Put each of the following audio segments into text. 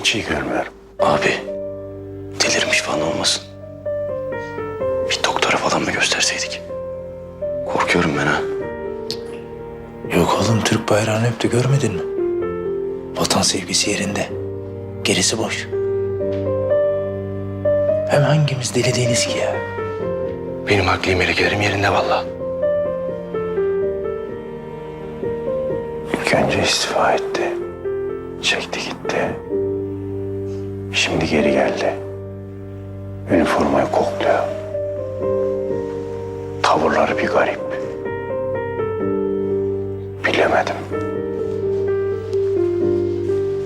hiç iyi görmüyorum. Abi delirmiş falan olmasın. Bir doktora falan mı gösterseydik? Korkuyorum ben ha. Yok oğlum Türk bayrağını öptü görmedin mi? Vatan sevgisi yerinde. Gerisi boş. Hem hangimiz deli değiliz ki ya? Benim akli melekelerim yerinde vallahi. İlk önce istifa etti. Çekti gitti. Şimdi geri geldi. Üniformayı kokluyor. Tavırları bir garip. Bilemedim.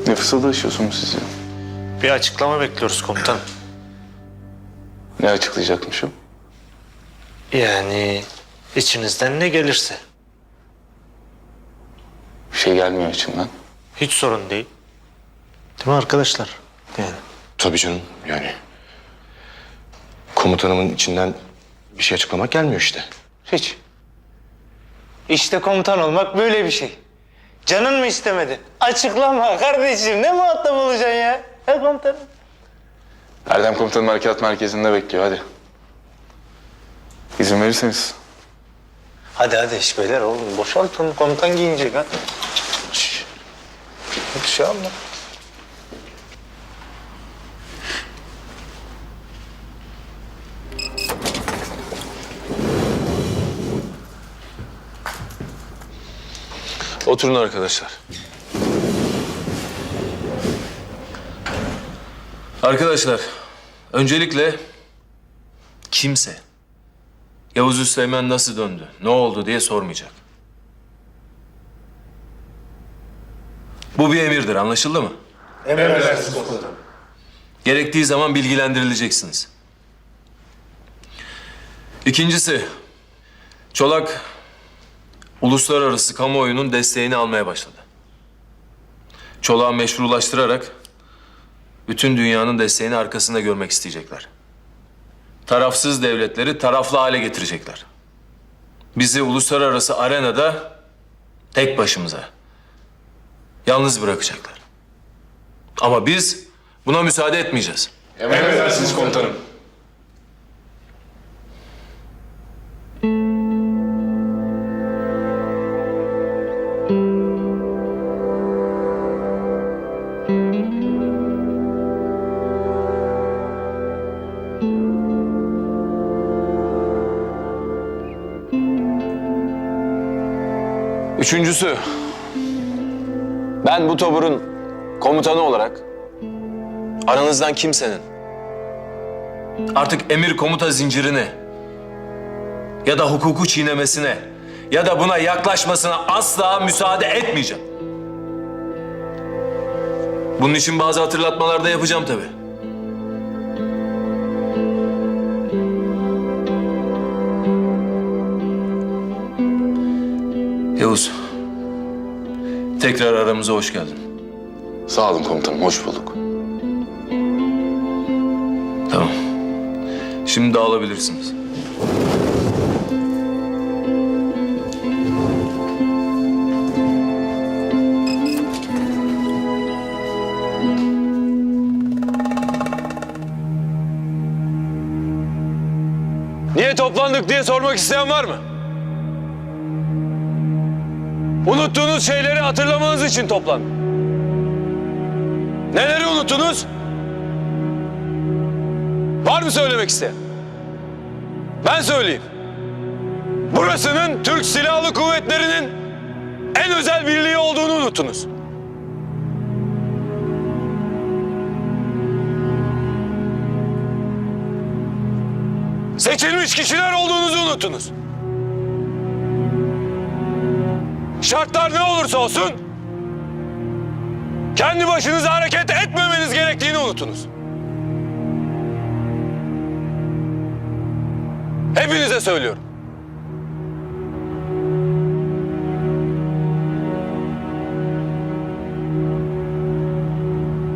Ne fısıldaşıyorsunuz siz ya? Bir açıklama bekliyoruz komutanım. Ne açıklayacakmışım? Yani içinizden ne gelirse. Bir şey gelmiyor içimden. Hiç sorun değil. Değil mi arkadaşlar? Yani. Tabii canım yani. Komutanımın içinden bir şey açıklamak gelmiyor işte. Hiç. İşte komutan olmak böyle bir şey. Canın mı istemedi? Açıklama kardeşim. Ne muhatap olacaksın ya? He komutanım? Erdem komutanım harekat merkezinde bekliyor hadi. İzin verirseniz. Hadi hadi iş beyler oğlum. Boşaltın komutan giyinecek ha. Şş. Bir şey alma. Oturun arkadaşlar. Arkadaşlar, öncelikle kimse Yavuz Üsteğmen nasıl döndü, ne oldu diye sormayacak. Bu bir emirdir, anlaşıldı mı? Emredersiniz Gerektiği zaman bilgilendirileceksiniz. İkincisi, Çolak uluslararası kamuoyunun desteğini almaya başladı. Çolak'ı meşrulaştırarak bütün dünyanın desteğini arkasında görmek isteyecekler. Tarafsız devletleri taraflı hale getirecekler. Bizi uluslararası arenada tek başımıza yalnız bırakacaklar. Ama biz buna müsaade etmeyeceğiz. Emredersiniz komutanım. Üçüncüsü, ben bu taburun komutanı olarak aranızdan kimsenin artık emir komuta zincirini ya da hukuku çiğnemesine ya da buna yaklaşmasına asla müsaade etmeyeceğim. Bunun için bazı hatırlatmalar da yapacağım tabii. Tekrar aramıza hoş geldin. Sağ olun komutanım hoş bulduk. Tamam. Şimdi dağılabilirsiniz. Niye toplandık diye sormak isteyen var mı? Unuttuğunuz şeyleri hatırlamanız için toplandık. Neleri unuttunuz? Var mı söylemek isteyen? Ben söyleyeyim. Burasının Türk Silahlı Kuvvetleri'nin en özel birliği olduğunu unuttunuz. Seçilmiş kişiler olduğunuzu unuttunuz. Şartlar ne olursa olsun kendi başınıza hareket etmemeniz gerektiğini unuttunuz. Hepinize söylüyorum.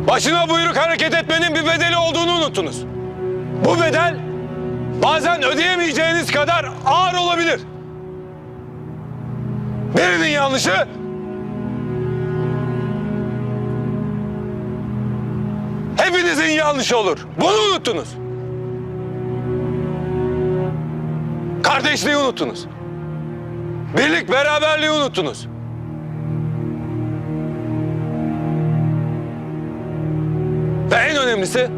Başına buyruk hareket etmenin bir bedeli olduğunu unuttunuz. Bu bedel bazen ödeyemeyeceğiniz kadar ağır olabilir. Birinin yanlışı sizin yanlış olur. Bunu unuttunuz. Kardeşliği unuttunuz. Birlik beraberliği unuttunuz. Ve en önemlisi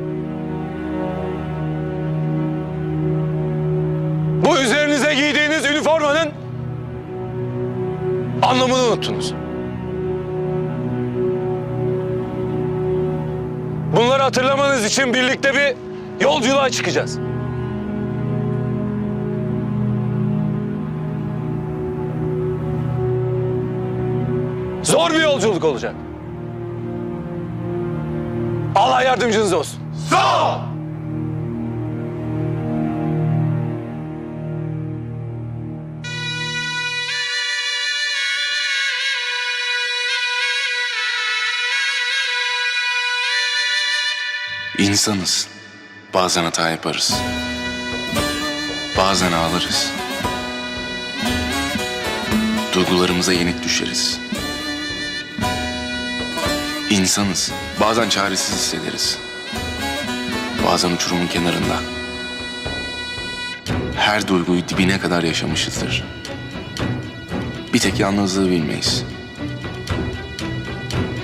bu üzerinize giydiğiniz üniformanın anlamını unuttunuz. Bunları hatırlamanız için birlikte bir yolculuğa çıkacağız. Zor bir yolculuk olacak. Allah yardımcınız olsun. Sağ ol. İnsanız. Bazen hata yaparız. Bazen ağlarız. Duygularımıza yenik düşeriz. İnsanız. Bazen çaresiz hissederiz. Bazen uçurumun kenarında. Her duyguyu dibine kadar yaşamışızdır. Bir tek yalnızlığı bilmeyiz.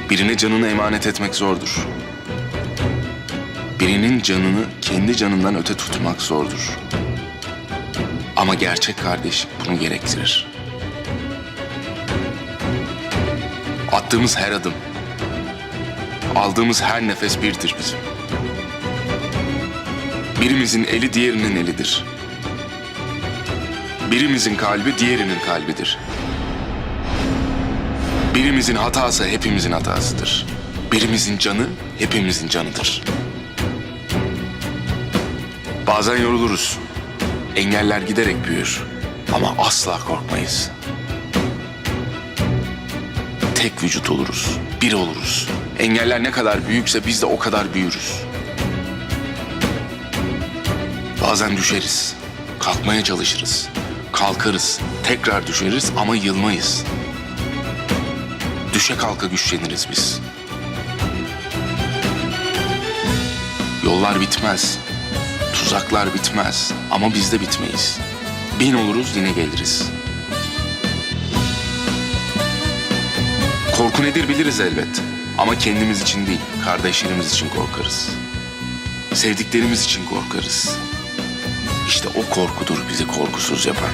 Birine canını emanet etmek zordur. Birinin canını kendi canından öte tutmak zordur. Ama gerçek kardeş bunu gerektirir. Attığımız her adım, aldığımız her nefes birdir bizim. Birimizin eli diğerinin elidir. Birimizin kalbi diğerinin kalbidir. Birimizin hatası hepimizin hatasıdır. Birimizin canı hepimizin canıdır. Bazen yoruluruz. Engeller giderek büyür. Ama asla korkmayız. Tek vücut oluruz. Bir oluruz. Engeller ne kadar büyükse biz de o kadar büyürüz. Bazen düşeriz. Kalkmaya çalışırız. Kalkarız. Tekrar düşeriz ama yılmayız. Düşe kalka güçleniriz biz. Yollar bitmez. Tuzaklar bitmez ama biz de bitmeyiz. Bin oluruz yine geliriz. Korku nedir biliriz elbet. Ama kendimiz için değil, kardeşlerimiz için korkarız. Sevdiklerimiz için korkarız. İşte o korkudur bizi korkusuz yapan.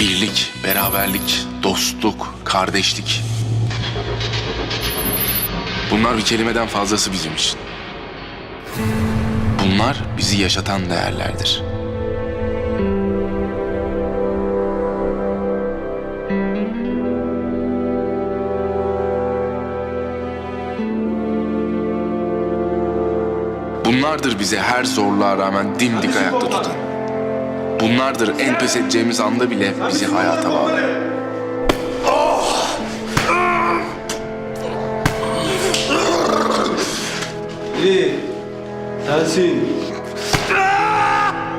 Birlik, beraberlik, dostluk, kardeşlik. Bunlar bir kelimeden fazlası bizim için. Bunlar bizi yaşatan değerlerdir. Bunlardır bizi her zorluğa rağmen dimdik ayakta tutan. Bunlardır en pes edeceğimiz anda bile bizi hayata bağlayan.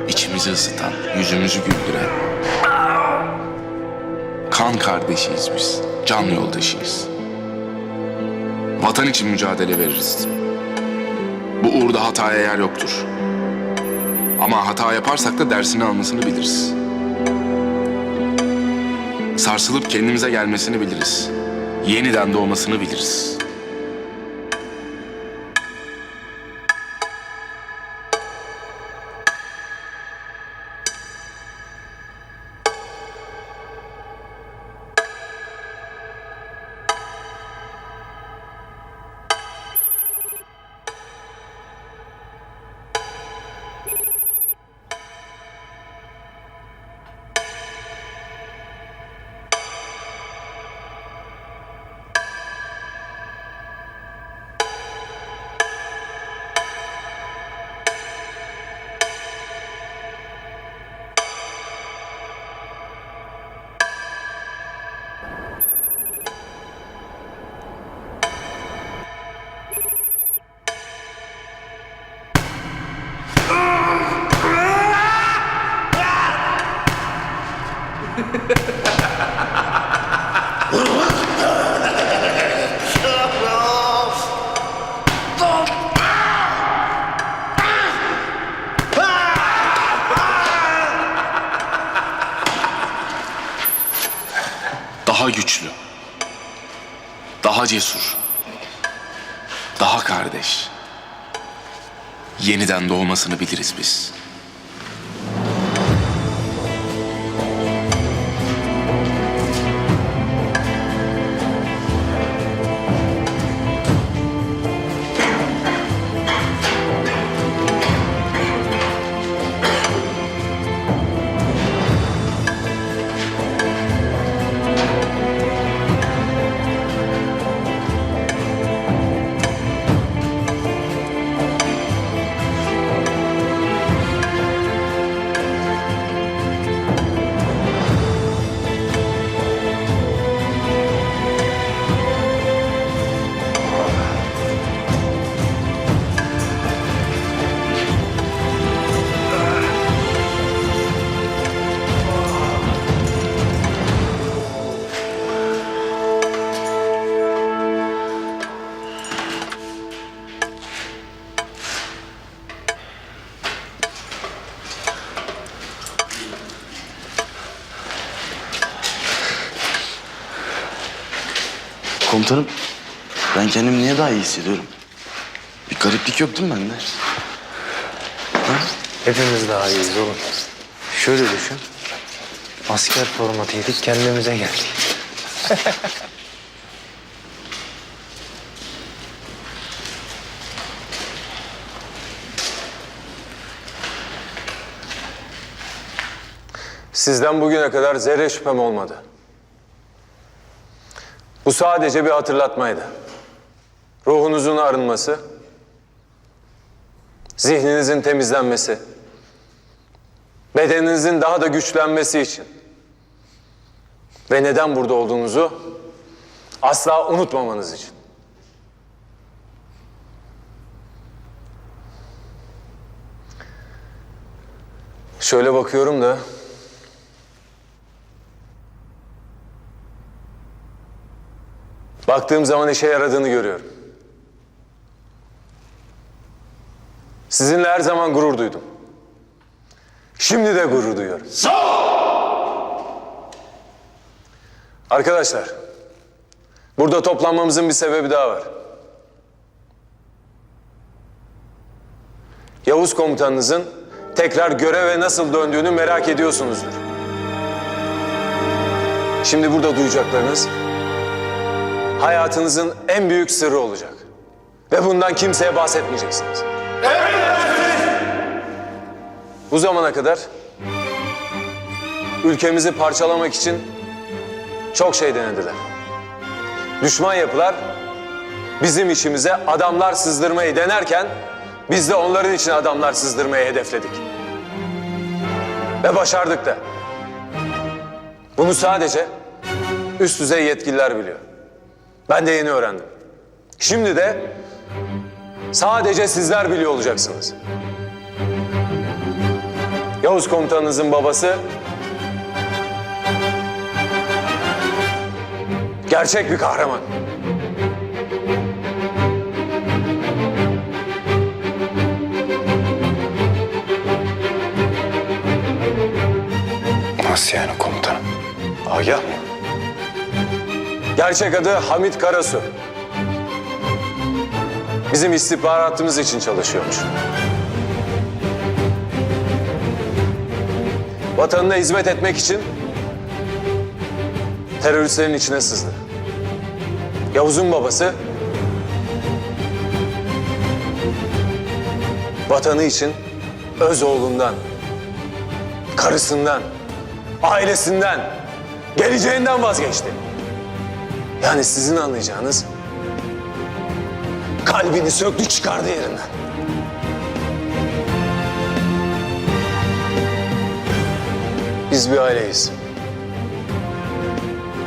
İçimizi ısıtan, yüzümüzü güldüren. Kan kardeşiyiz biz, can yoldaşıyız. Vatan için mücadele veririz. Bu uğurda hataya yer yoktur. Ama hata yaparsak da dersini almasını biliriz. Sarsılıp kendimize gelmesini biliriz. Yeniden doğmasını biliriz. Daha cesur, daha kardeş. Yeniden doğmasını biliriz biz. Komutanım ben kendimi niye daha iyi hissediyorum? Bir gariplik yok değil mi bende? Hepimiz daha iyiyiz oğlum. Şöyle düşün. Asker formatıydık kendimize geldik. Sizden bugüne kadar zerre şüphem olmadı. Bu sadece bir hatırlatmaydı. Ruhunuzun arınması, zihninizin temizlenmesi, bedeninizin daha da güçlenmesi için ve neden burada olduğunuzu asla unutmamanız için. Şöyle bakıyorum da Baktığım zaman işe yaradığını görüyorum. Sizinle her zaman gurur duydum. Şimdi de gurur duyuyorum. Arkadaşlar, burada toplanmamızın bir sebebi daha var. Yavuz komutanınızın tekrar göreve nasıl döndüğünü merak ediyorsunuzdur. Şimdi burada duyacaklarınız hayatınızın en büyük sırrı olacak. Ve bundan kimseye bahsetmeyeceksiniz. Bu zamana kadar ülkemizi parçalamak için çok şey denediler. Düşman yapılar bizim işimize adamlar sızdırmayı denerken biz de onların için adamlar sızdırmayı hedefledik. Ve başardık da. Bunu sadece üst düzey yetkililer biliyor. Ben de yeni öğrendim. Şimdi de sadece sizler biliyor olacaksınız. Yavuz komutanınızın babası gerçek bir kahraman. Nasıl yani komutanım? Agah mı? Gerçek adı Hamit Karasu. Bizim istihbaratımız için çalışıyormuş. Vatanına hizmet etmek için teröristlerin içine sızdı. Yavuz'un babası vatanı için öz oğlundan, karısından, ailesinden, geleceğinden vazgeçti. Yani sizin anlayacağınız kalbini söktü çıkardı yerinden. Biz bir aileyiz.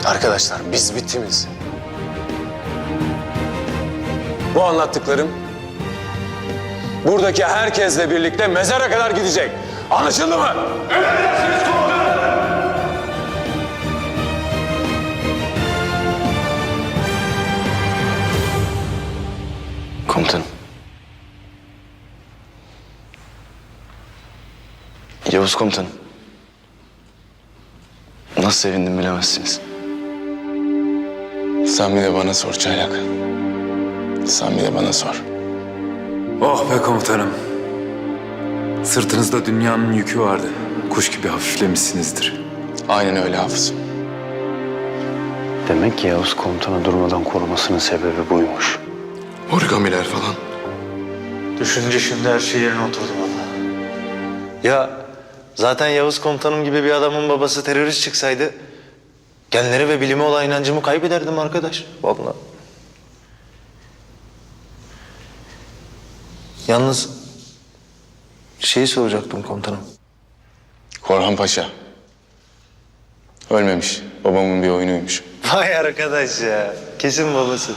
Arkadaşlar biz bir. Bu anlattıklarım buradaki herkesle birlikte mezara kadar gidecek. Anlaşıldı mı? Komutanım. Yavuz komutanım. Nasıl sevindim bilemezsiniz. Sen bir de bana sor Çaylak. Sen bir de bana sor. Oh be komutanım. Sırtınızda dünyanın yükü vardı. Kuş gibi hafiflemişsinizdir. Aynen öyle Hafız. Demek ki Yavuz komutanı durmadan korumasının sebebi buymuş. Origamiler falan. Düşünce şimdi her şey yerine oturdu valla. Ya zaten Yavuz komutanım gibi bir adamın babası terörist çıksaydı... ...genlere ve bilime olan inancımı kaybederdim arkadaş. Vallahi. Yalnız şeyi soracaktım komutanım. Korhan Paşa. Ölmemiş. Babamın bir oyunuymuş. Vay arkadaş ya. Kesin babası.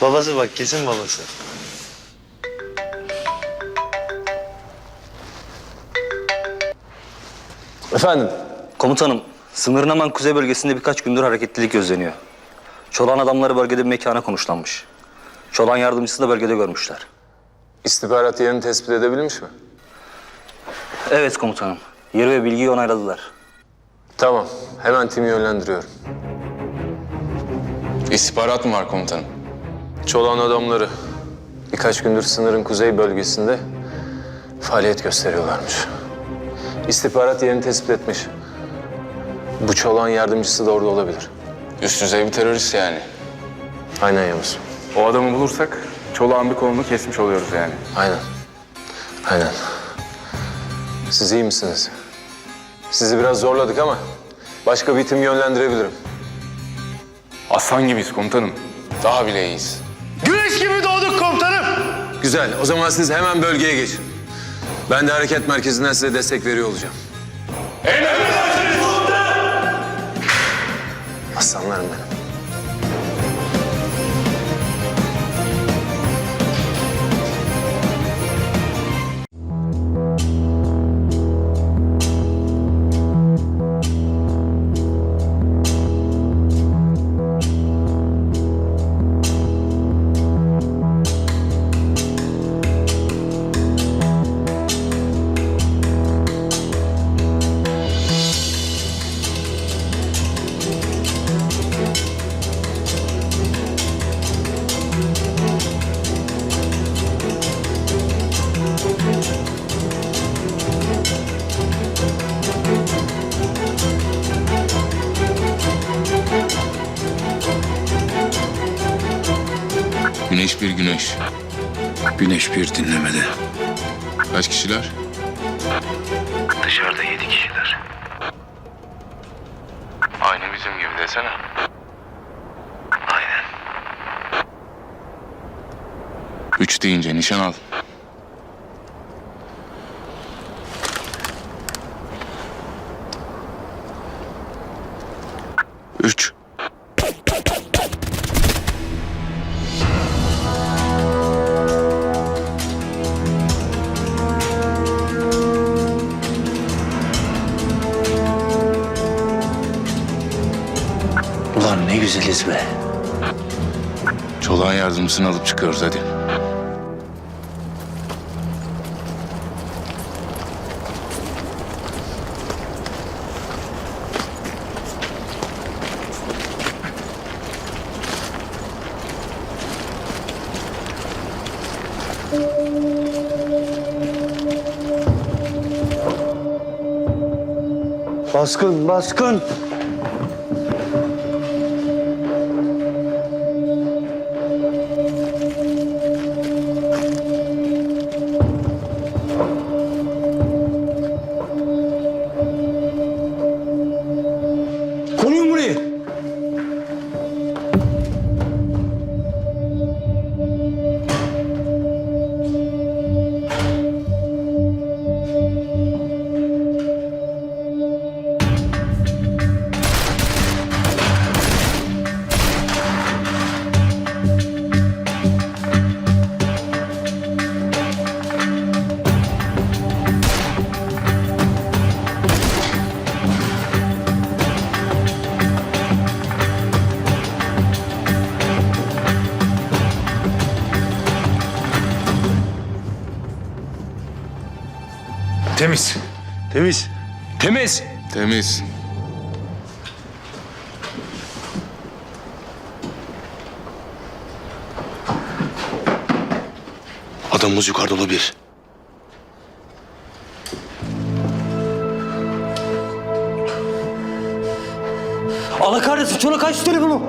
Babası bak kesin babası. Efendim? Komutanım, sınırın hemen kuzey bölgesinde birkaç gündür hareketlilik gözleniyor. Çolan adamları bölgede bir mekana konuşlanmış. Çolan yardımcısı da bölgede görmüşler. İstihbarat yerini tespit edebilmiş mi? Evet komutanım, yeri ve bilgiyi onayladılar. Tamam. Hemen timi yönlendiriyorum. İstihbarat mı var komutanım? Çolan adamları birkaç gündür sınırın kuzey bölgesinde faaliyet gösteriyorlarmış. İstihbarat yerini tespit etmiş. Bu çolan yardımcısı da orada olabilir. Üst düzey bir terörist yani. Aynen Yavuz. O adamı bulursak çolağın bir kolunu kesmiş oluyoruz yani. Aynen. Aynen. Siz iyi misiniz? Sizi biraz zorladık ama başka bir tim yönlendirebilirim. Aslan gibiyiz komutanım. Daha bile iyiyiz. Güneş gibi doğduk komutanım. Güzel. O zaman siz hemen bölgeye geçin. Ben de hareket merkezinden size destek veriyor olacağım. Aslanlarım benim. Aynı bizim gibi desene. Aynen. Üç deyince nişan al. Çıkıyoruz hadi. Baskın baskın. Temiz. Temiz. Temiz. Temiz. Adamımız yukarıda olabilir. Allah kahretsin çolak aç telefonu.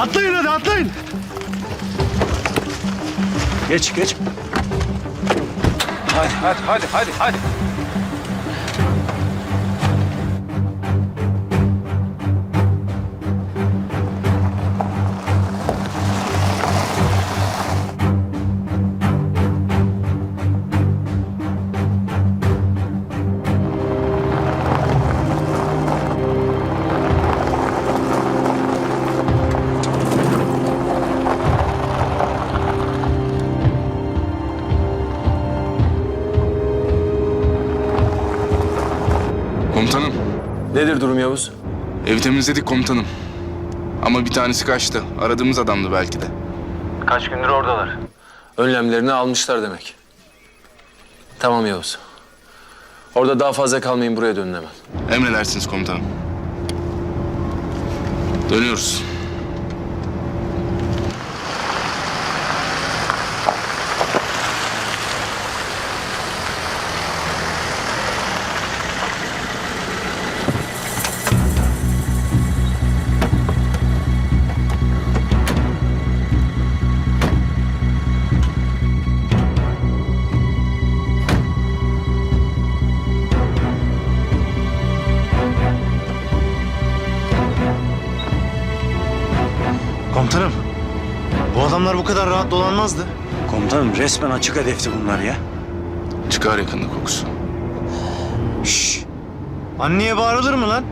Atlayın hadi atlayın. Geç geç. Hadi hadi hadi hadi hadi. Komutanım, Nedir durum Yavuz? evi temizledik komutanım. Ama bir tanesi kaçtı. Aradığımız adamdı belki de. Önlemlerini almışlar demek. Tamam Yavuz. Orada daha fazla kalmayın buraya dönün hemen. Emredersiniz komutanım. Dönüyoruz. Komutanım. Bu adamlar bu kadar rahat dolanmazdı. Komutanım resmen açık hedefti bunlar ya. Çıkar yakında kokusu. Şşş. Anneye bağırılır mı lan?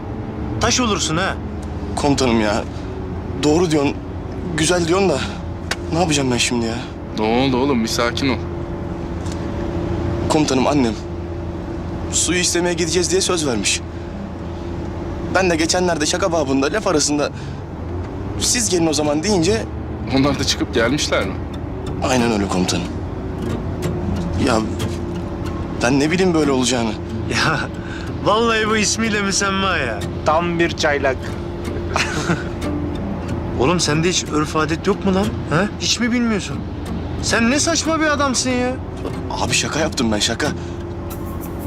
Taş olursun ha. Komutanım ya. Doğru diyorsun. Güzel diyorsun da. Ne yapacağım ben şimdi ya? Ne oldu oğlum? Bir sakin ol. Komutanım annem. Suyu istemeye gideceğiz diye söz vermiş. Ben de geçenlerde şaka babında laf arasında siz gelin o zaman deyince Onlar da çıkıp gelmişler mi? aynen öyle komutanım. Ya ben ne bileyim böyle olacağını. Ya vallahi bu ismiyle müsemma ya. Tam bir çaylak. Oğlum sende hiç örf adet yok mu lan? Ha? Hiç mi bilmiyorsun? Sen ne saçma bir adamsın ya. Abi şaka yaptım ben şaka.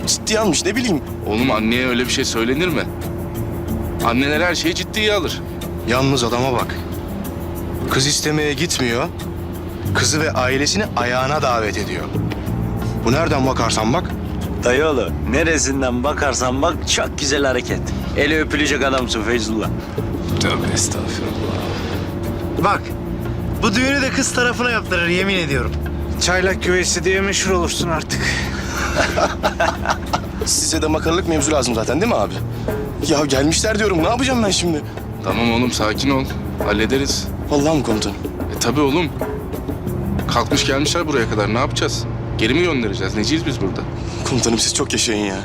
Ciddi almış ne bileyim. Oğlum anneye öyle bir şey söylenir mi? Anneler her şeyi ciddiye alır. Yalnız adama bak. Kız istemeye gitmiyor. Kızı ve ailesini ayağına davet ediyor. Bu nereden bakarsan bak Dayıoğlu neresinden bakarsan bak çok güzel hareket. Eli öpülecek adamsın Feyzullah. Tövbe estağfurullah. Bak bu düğünü de kız tarafına yaptırır yemin ediyorum. Çaylak güveysi diye meşhur olursun artık. Size de makarılık mevzu lazım zaten değil mi abi? Ya gelmişler diyorum ne yapacağım ben şimdi? Tamam oğlum sakin ol. Hallederiz. Vallahi mi komutanım? E tabii oğlum. Kalkmış gelmişler buraya kadar. Ne yapacağız? Geri mi göndereceğiz? Neciyiz biz burada? Komutanım siz çok yaşayın ya.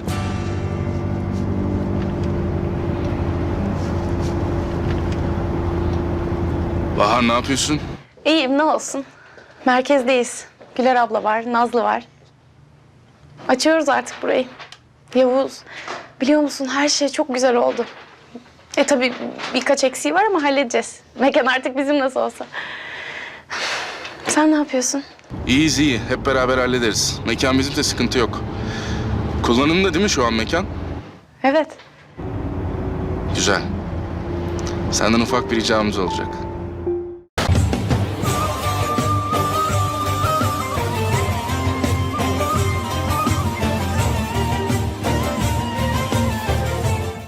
Bahar ne yapıyorsun? İyiyim ne olsun. Merkezdeyiz. Güler abla var, Nazlı var. Açıyoruz artık burayı. Yavuz, biliyor musun her şey çok güzel oldu. E tabii birkaç eksiği var ama halledeceğiz. Mekan artık bizim nasıl olsa. Sen ne yapıyorsun? İyiyiz iyi. Hep beraber hallederiz. Mekan bizim de sıkıntı yok. Kullanımda değil mi şu an mekan? Evet. Güzel. Senden ufak bir ricamız olacak.